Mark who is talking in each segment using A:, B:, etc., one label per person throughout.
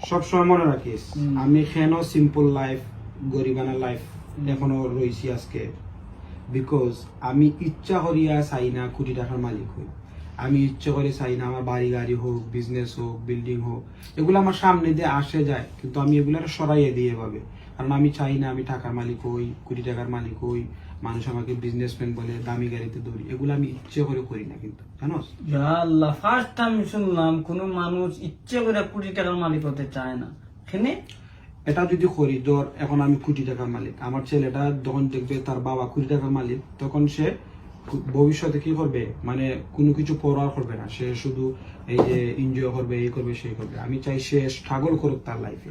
A: সবসময় মনে রাখিস আমি কেন সিম্পল লাইফ গরিবানা লাইফ এখনও রয়েছি আজকে? বিকজ আমি ইচ্ছা করিয়া চাই না কোটি টাকার মালিক হই। আমি ইচ্ছে করে চাই না আমার বাড়ি গাড়ি হোক বিজনেস হোক বিল্ডিং হোক এগুলো আমার সামনে দিয়ে আসে যায়। কিন্তু আমি এগুলো সরাইয়ে দিয়ে পাবে কারণ আমি চাই না আমি টাকার মালিক হই কোটি টাকার মালিক হই মানুষ আমাকে বিজনেসম্যান বলে দামি গাড়িতে দৌড়ি। এগুলো আমি ইচ্ছে করে করি না কিন্তু জানোস
B: ইয়া আল্লাহ ফার্স্ট টাইম শুনলাম কোন মানুষ ইচ্ছে করে কোটি টাকার মালিক হতে চায় না। এখানে
A: এটা যদি করি ধর এখন আমি কোটি টাকার মালিক। আমার ছেলেটা যখন দেখবে তার বাবা কোটি টাকার মালিক তখন সে ভবিষ্যতে কি করবে? মানে কোনো কিছু পড়া করবে না। সে শুধু এই যে এনজয় করবে এই করবে সেই করবে। আমি চাই সে স্ট্রাগল করুক তার লাইফে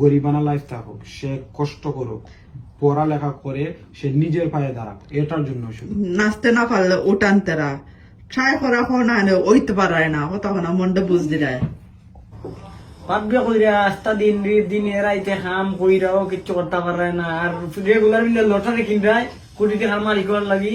A: গরিবানা লাইফ থাকুক সে কষ্ট করুক পড়ালেখা করে সে নিজের পায়ে দাঁড়াক এটার জন্য শুধু।
C: নাচতে না পারলে ওটান তেরা। ট্রাই করা হয় না ওইতে পারায় না। তখন মনটা বুঝতে দেয়
B: ভাববে কইরা আস্তা দিন দিন এরাইতে কাম কইরাও কিচ্ছু করতে পারে না। আর রেগুলার মিলে লটারি কিনরায় কোটি টাকার মালিক লাগি।